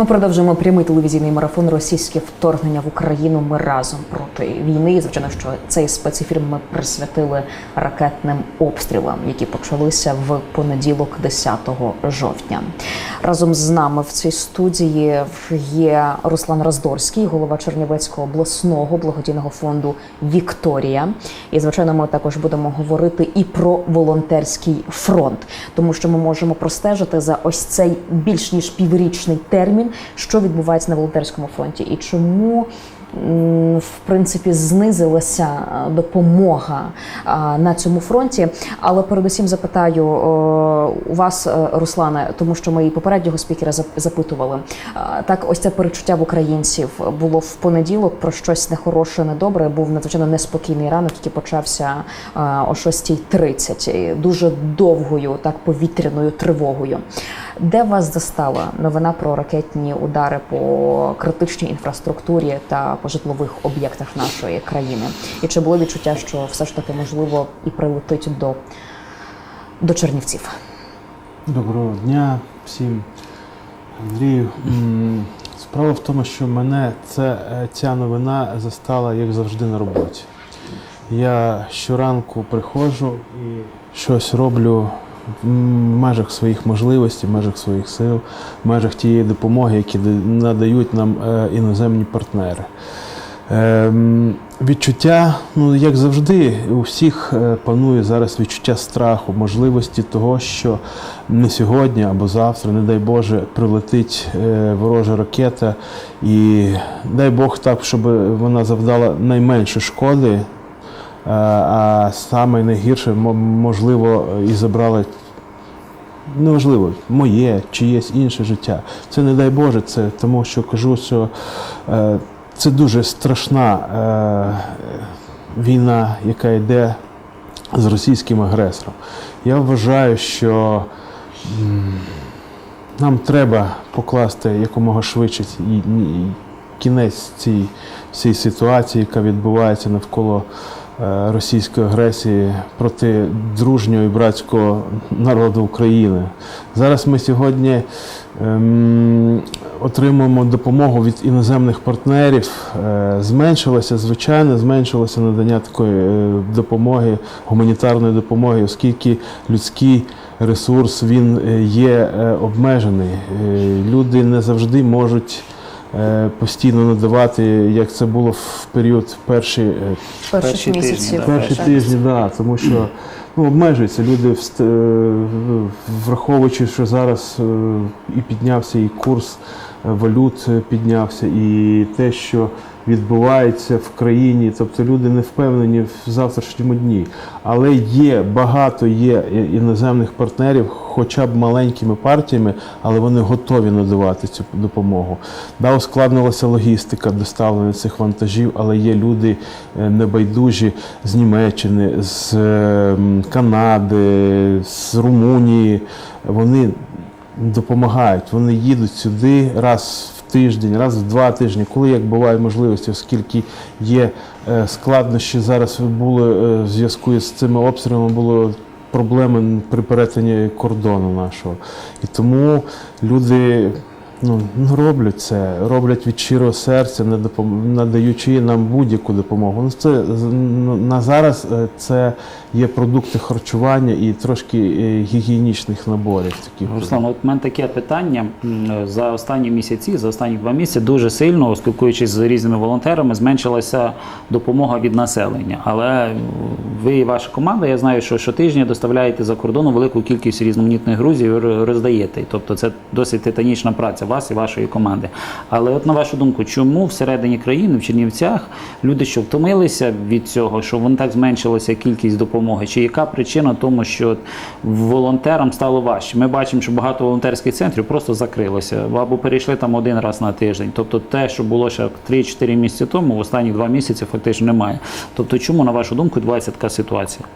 Ми продовжуємо прямий телевізійний марафон Російське вторгнення в Україну. Ми разом проти війни. І, Звичайно, що цей спецефір ми присвятили ракетним обстрілам, які почалися в понеділок, 10 жовтня. Разом з нами в цій студії є Руслан Раздорський, голова Чернівецького обласного благодійного фонду Вікторія. І звичайно, ми також будемо говорити і про волонтерський фронт, тому що ми можемо простежити за ось цей більш ніж піврічний термін, що відбувається на волонтерському фронті, і чому. В принципі, знизилася е, допомога е, на цьому фронті. Але передусім запитаю е, у вас, Руслане, тому що ми і попереднього спікера запитували. Так, ось це перечуття в українців було в понеділок про щось нехороше, недобре. Був надзвичайно неспокійний ранок, який почався о 6.30, і дуже довгою, так повітряною тривогою. Де вас застала новина про ракетні удари по критичній інфраструктурі та по житлових об'єктах нашої країни? І чи було відчуття, що все ж таки можливо і прилетить до, до Чернівців? Доброго дня всім. Андрію. Справа в тому, що мене це, е, ця новина застала, як завжди, на роботі. Я щоранку приходжу і щось роблю в межах своїх можливостей, в межах своїх сил, в межах тієї допомоги, які надають нам е, іноземні партнери. Ем, відчуття, ну як завжди, у всіх е, панує зараз відчуття страху, можливості того, що не сьогодні або завтра, не дай Боже, прилетить е, ворожа ракета, і дай Бог так, щоб вона завдала найменше шкоди, а саме найгірше, можливо, і забрала неважливо, моє, чиєсь інше життя. Це не дай Боже, це тому що кажу, що е, це дуже страшна е, війна, яка йде з російським агресором. Я вважаю, що нам треба покласти якомога швидше кінець цій, цій ситуації, яка відбувається навколо е, російської агресії проти дружнього і братського народу України. Зараз ми сьогодні ем, отримуємо допомогу від іноземних партнерів. Е, зменшилося, звичайно, зменшилося надання такої е, допомоги, гуманітарної допомоги, оскільки людський ресурс він е, є е, обмежений. Е, Люди не завжди можуть. Е, Постійно надавати, як це було в період перші перші, Перші тижні, місяців. Перші так. тижні, да, тому що ну, обмежуються. Люди, е, враховуючи, що зараз е, і піднявся і курс е, валют е, піднявся, і те, що відбувається в країні, тобто люди не впевнені в завтрашньому дні. Але є багато є іноземних партнерів, хоча б маленькими партіями, але вони готові надавати цю допомогу. Да, ускладнилася логістика доставлення цих вантажів, але є люди е, небайдужі з Німеччини, з е, Канади, з Румунії. Вони допомагають. Вони їдуть сюди раз тиждень, раз в два тижні, коли як буває можливості, оскільки є е, складнощі зараз були е, в зв'язку з цими обстрілами, було проблеми при перетині кордону нашого. І тому люди. Ну, роблять це, роблять від щирого серця, надаючи нам будь-яку допомогу. Ну, це ну, на зараз е, це є продукти харчування і трошки е, гігієнічних наборів. Таких Руслан, от мене таке питання за останні місяці, за останні два місяці дуже сильно, спілкуючись з різними волонтерами, зменшилася допомога від населення. Але ви і ваша команда, я знаю, що щотижня доставляєте за кордону велику кількість різноманітних грузів і роздаєте. Тобто це досить титанічна праця вас і вашої команди. Але от на вашу думку, чому всередині країни, в Чернівцях, люди, що втомилися від цього, що вон так зменшилася кількість допомоги? Чи яка причина тому, що волонтерам стало важче? Ми бачимо, що багато волонтерських центрів просто закрилося або перейшли там один раз на тиждень. Тобто, те, що було ще 3-4 місяці тому, в останні два місяці фактично немає. Тобто, чому на вашу думку відбувається така ситуація?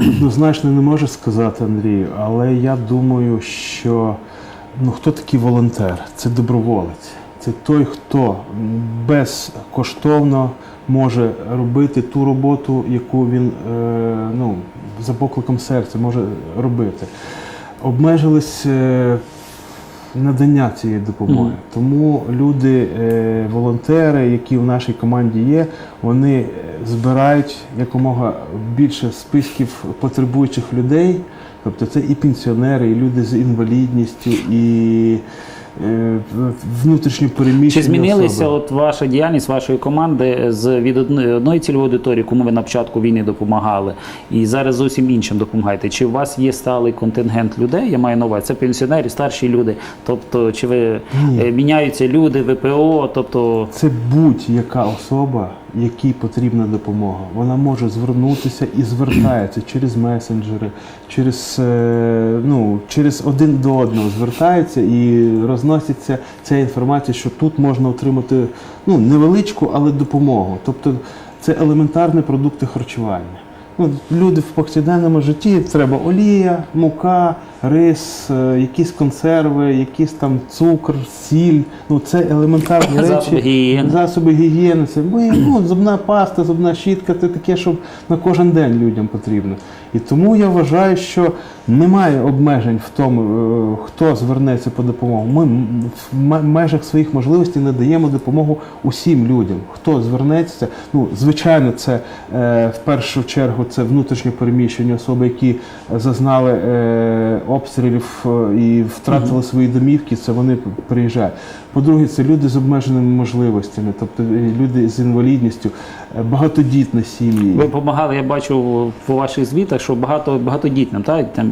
Однозначно не можу сказати, Андрію, але я думаю, що ну, хто такий волонтер? Це доброволець. Це той, хто безкоштовно може робити ту роботу, яку він е, ну, за покликом серця може робити. Обмежились е, надання цієї допомоги. Мгм. Тому люди, е, волонтери, які в нашій команді є, вони збирають якомога більше списків потребуючих людей. Тобто це і пенсіонери, і люди з інвалідністю, і е, внутрішньо переміщені Чи змінилися особи. от ваша діяльність вашої команди з від одної, цільової аудиторії, кому ви на початку війни допомагали, і зараз зовсім іншим допомагаєте? Чи у вас є сталий контингент людей? Я маю на увазі, це пенсіонери, старші люди. Тобто, чи ви Ні. е, міняються люди, ВПО? Тобто Це будь-яка особа, якій потрібна допомога. Вона може звернутися і звертається через месенджери, через, е, ну, через один до одного звертається і розноситься ця інформація, що тут можна отримати ну, невеличку, але допомогу. Тобто це елементарні продукти харчування. Ну, люди в повсякденному житті треба олія, мука, рис, е, якісь консерви, якісь там цукор, сіль. Ну це елементарні речі. Засоби гігієни. Засоби гігієни, це ну, зубна паста, зубна щітка, це таке, що на кожен день людям потрібно. І тому я вважаю, що немає обмежень в тому, е, хто звернеться по допомогу. Ми в межах своїх можливостей надаємо допомогу усім людям. Хто звернеться, ну звичайно, це е, в першу чергу це внутрішньо переміщені особи, які зазнали е, обстрілів і втратили свої домівки. Це вони приїжджають. По-друге, це люди з обмеженими можливостями, тобто люди з інвалідністю, багатодітні сім'ї. ви допомагали, я бачу по ваших звітах, що багато багатодітним, так? Там,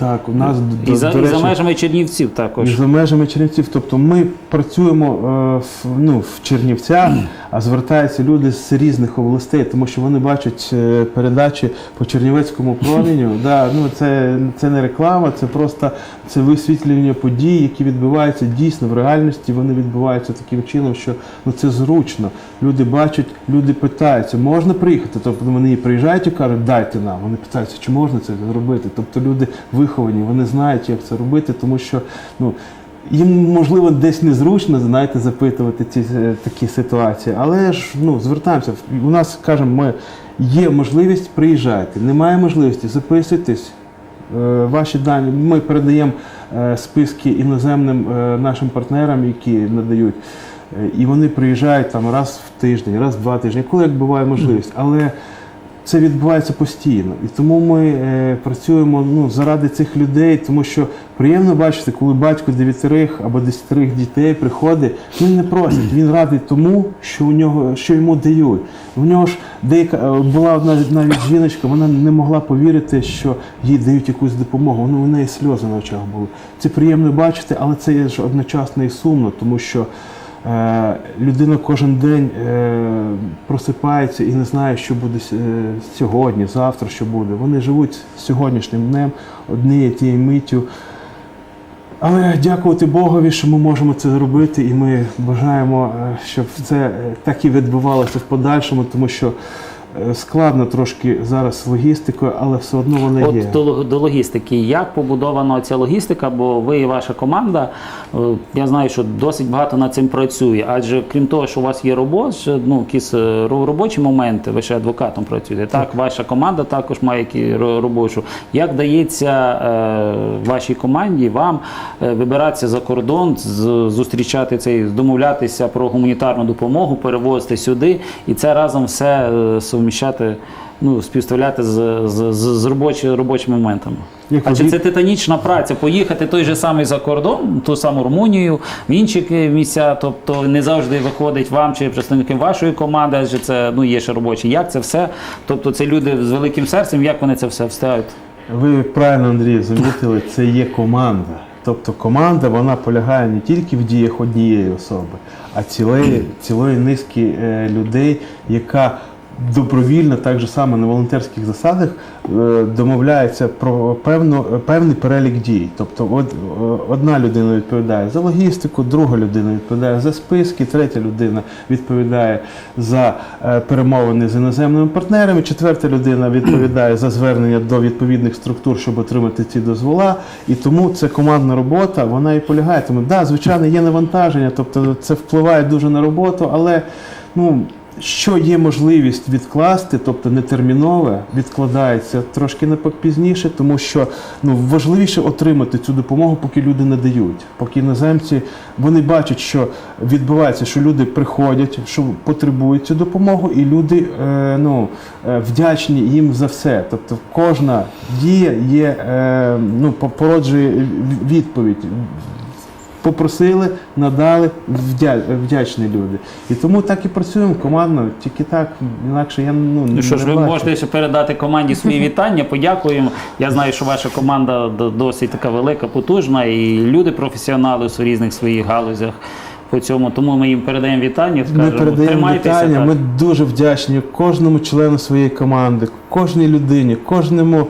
Так, у нас до, і, за, до і за межами Чернівців і також. за межами Чернівців. Тобто ми працюємо е, в, ну, в Чернівцях, а звертаються люди з різних областей, тому що вони бачать е, передачі по Чернівецькому проміню. Да, ну, це, це не реклама, це просто це висвітлення подій, які відбуваються дійсно в реальності. Вони відбуваються таким чином, що ну, це зручно. Люди бачать, люди питаються, можна приїхати. Тобто вони приїжджають і кажуть, дайте нам. Вони питаються, чи можна це зробити. Тобто люди виховані, вони знають, як це робити, тому що ну. Їм можливо десь незручно знаєте, запитувати ці е, такі ситуації, але ж ну звертаємося. У нас кажемо, ми є можливість приїжджайте. Немає можливості, записуйтесь. Е, Ваші дані ми передаємо е, списки іноземним нашим партнерам, які надають, і вони приїжджають там раз в тиждень, раз в два тижні, коли як буває можливість. Але це відбувається постійно. І тому ми е, працюємо ну, заради цих людей, тому що приємно бачити, коли батько дев'ятерих або десятерих дітей приходить, він не просить, він радий тому, що у нього що йому дають. У нього ж деяка е, була одна навіть жіночка, вона не могла повірити, що їй дають якусь допомогу. Ну, у неї сльози на очах були. Це приємно бачити, але це є ж одночасно і сумно, тому що. Е, Людина кожен день е, просипається і не знає, що буде е, сьогодні, завтра, що буде. Вони живуть сьогоднішнім днем, однією тією миттю. Але дякувати Богові, що ми можемо це зробити, і ми бажаємо, щоб це так і відбувалося в подальшому, тому що складно трошки зараз з логістикою, але все одно вона є. От до, до логістики. Як побудована ця логістика? Бо ви і ваша команда, е, я знаю, що досить багато над цим працює. Адже крім того, що у вас є робочі, ну, якісь е, ро- робочі моменти, ви ще адвокатом працюєте. Так, ваша команда також має які ро- робочу. Як дається е, вашій команді вам е, вибиратися за кордон, з- зустрічати цей, домовлятися про гуманітарну допомогу, перевозити сюди, і це разом все е, совміщати, ну, співставляти з, з, з, з робочі, робочими моментами. Як Адже ви- це титанічна праця. Поїхати той же самий за кордон, ту саму Румунію, в інші місця, тобто не завжди виходить вам чи представникам вашої команди, адже це ну, є ще робочі. Як це все? Тобто це люди з великим серцем, як вони це все встають? Ви правильно, Андрій, замітили, це є команда. Тобто команда вона полягає не тільки в діях однієї особи, а цілої, цілої низки е, людей, яка добровільно, так же само на волонтерських засадах, е, домовляється про певну, певний перелік дій. Тобто, е, одна людина відповідає за логістику, друга людина відповідає за списки, третя людина відповідає за е, перемовини з іноземними партнерами, четверта людина відповідає за звернення до відповідних структур, щоб отримати ці дозвола. І тому це командна робота, вона і полягає. Тому, да, звичайно, є навантаження, тобто це впливає дуже на роботу, але ну. Що є можливість відкласти, тобто не термінове, відкладається трошки на пізніше, тому що ну, важливіше отримати цю допомогу, поки люди не дають. Поки іноземці вони бачать, що відбувається, що люди приходять, що потребують цю допомогу, і люди е, ну, е, вдячні їм за все. Тобто кожна дія є, е, ну, породжує відповідь попросили, надали, вдя, вдячні люди. І тому так і працюємо командно, тільки так, інакше я ну, Ну що ж, ви бачу. можете ще передати команді свої вітання, подякуємо. Я знаю, що ваша команда досить така велика, потужна, і люди професіонали у різних своїх галузях по цьому. Тому ми їм передаємо вітання. Ми передаємо вітання. так. Ми дуже вдячні кожному члену своєї команди, кожній людині, кожному,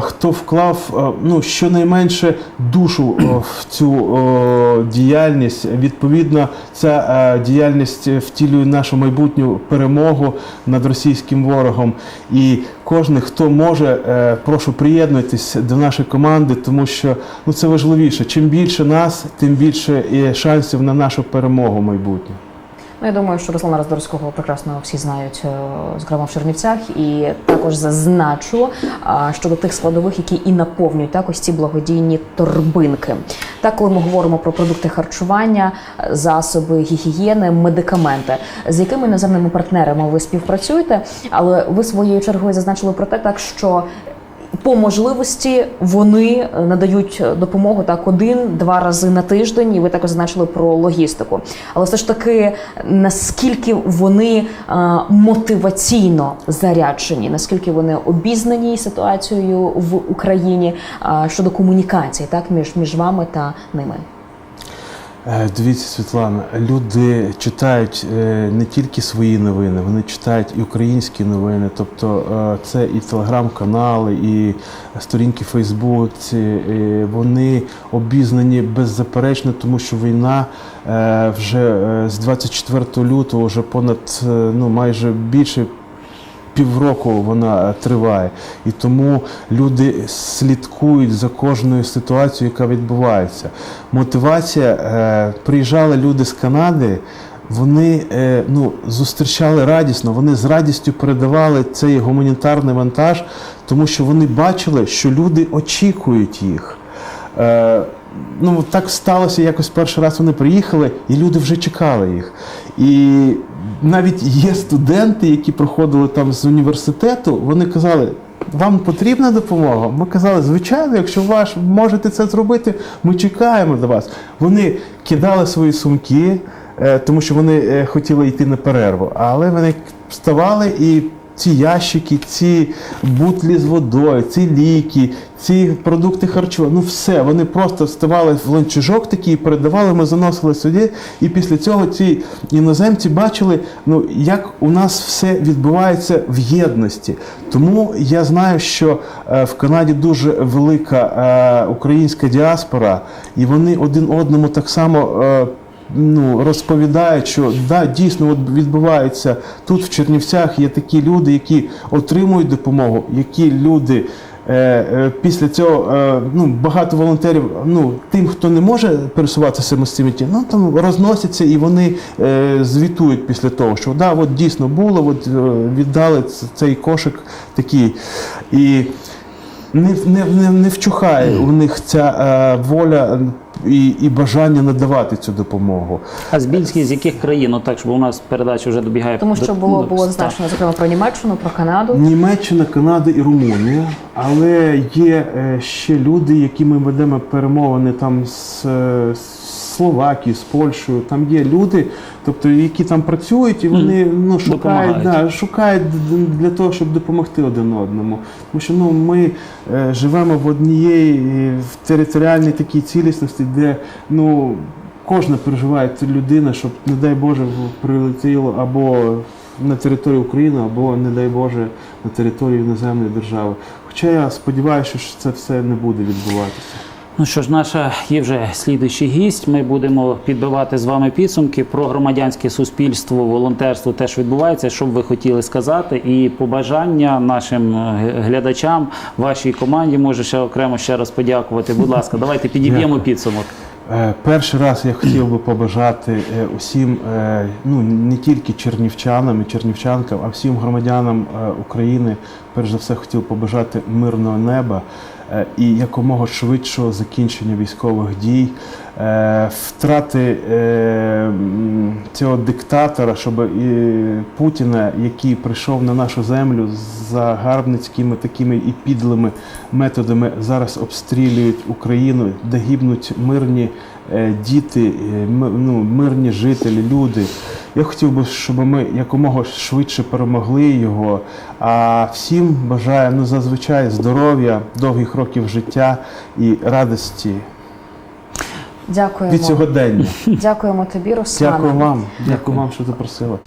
хто вклав е, ну, щонайменше душу в цю діяльність. Відповідно, ця е, діяльність втілює нашу майбутню перемогу над російським ворогом. І кожен, хто може, е, прошу приєднуйтесь до нашої команди, тому що ну, це важливіше. Чим більше нас, тим більше і шансів на нашу перемогу в майбутньому. Ну, я думаю, що Руслана Роздорського прекрасно всі знають, е, зокрема в Чернівцях, і також зазначу щодо тих складових, які і наповнюють так ось ці благодійні торбинки. Так, коли ми говоримо про продукти харчування, засоби гігієни, медикаменти, з якими іноземними партнерами ви співпрацюєте, але ви своєю чергою зазначили про те, так що по можливості вони е, надають допомогу так один-два рази на тиждень, і ви також зазначили про логістику. Але все ж таки, наскільки вони е, мотиваційно заряджені, наскільки вони обізнані ситуацією в Україні е, щодо комунікації, так між, між вами та ними. Е, Дивіться, Світлана, люди читають е, не тільки свої новини, вони читають і українські новини. Тобто е, це і телеграм-канали, і сторінки Фейсбуці. Вони обізнані беззаперечно, тому що війна вже з 24 лютого, вже понад ну майже більше півроку вона е, триває, і тому люди слідкують за кожною ситуацією, яка відбувається. Мотивація е, приїжджали люди з Канади. Вони е, ну, зустрічали радісно, вони з радістю передавали цей гуманітарний вантаж, тому що вони бачили, що люди очікують їх. Ну, так сталося, якось перший раз вони приїхали, і люди вже чекали їх. І навіть є студенти, які проходили там з університету, вони казали. Вам потрібна допомога? Ми казали, звичайно, якщо ви можете це зробити, ми чекаємо до вас. Вони кидали свої сумки, е, тому що вони е, хотіли йти на перерву, але вони вставали і ці ящики, ці бутлі з водою, ці ліки, ці продукти харчування, ну все, вони просто вставали в ланцюжок такий, передавали, ми заносили сюди. І після цього ці іноземці бачили, ну як у нас все відбувається в єдності. Тому я знаю, що е, в Канаді дуже велика е, українська діаспора, і вони один одному так само. Ну, розповідають, що да, дійсно от відбувається тут в Чернівцях є такі люди, які отримують допомогу, які люди. е, е, Після цього е, ну, багато волонтерів, ну, тим, хто не може пересуватися самостійно, ну там розносяться і вони е, звітують після того, що да, от дійсно було, от, віддали цей кошик такий. І не, не, не, не вчухає у них ця е, воля і, і бажання надавати цю допомогу. А Збільський з яких країн? отак, так, щоб у нас передача вже добігає. Тому що було до- було значно зазначено зокрема про Німеччину, про Канаду. Німеччина, Канада і Румунія. Але є е, ще люди, які ми ведемо перемовини там з, з Словакією, з Польщею. Там є люди, тобто які там працюють, і вони ну, шукають, да, шукають для того, щоб допомогти один одному. Тому що ну, ми е, живемо в однієї е, в територіальній такій цілісності, де ну. Кожна переживає ця людина, щоб, не дай Боже, прилетіло або на територію України, або, не дай Боже, на територію іноземної держави. Хоча я сподіваюся, що це все не буде відбуватися. Ну що ж, наша є вже слідуючий гість. Ми будемо підбивати з вами підсумки про громадянське суспільство, волонтерство, те, що відбувається, що б ви хотіли сказати, і побажання нашим е, глядачам, вашій команді, може ще окремо ще раз подякувати. Будь ласка, давайте підіб'ємо підсумок. Е, Перший раз я хотів би побажати е, усім, ну не тільки чернівчанам і чернівчанкам, а всім громадянам України. Перш за все, хотів побажати мирного неба і якомога швидшого закінчення військових дій, е, втрати е, цього диктатора, щоб Путіна, який прийшов на нашу землю з загарбницькими такими і підлими методами, зараз обстрілюють Україну, де гибнуть мирні е, діти, е, ну, мирні жителі, люди. Я хотів би, щоб ми якомога швидше перемогли його. А всім бажаю ну, зазвичай здоров'я, довгих років життя і радості Дякуємо. від сьогодення. Дякуємо тобі, Руслане. Дякую вам. Дякую вам, що запросили.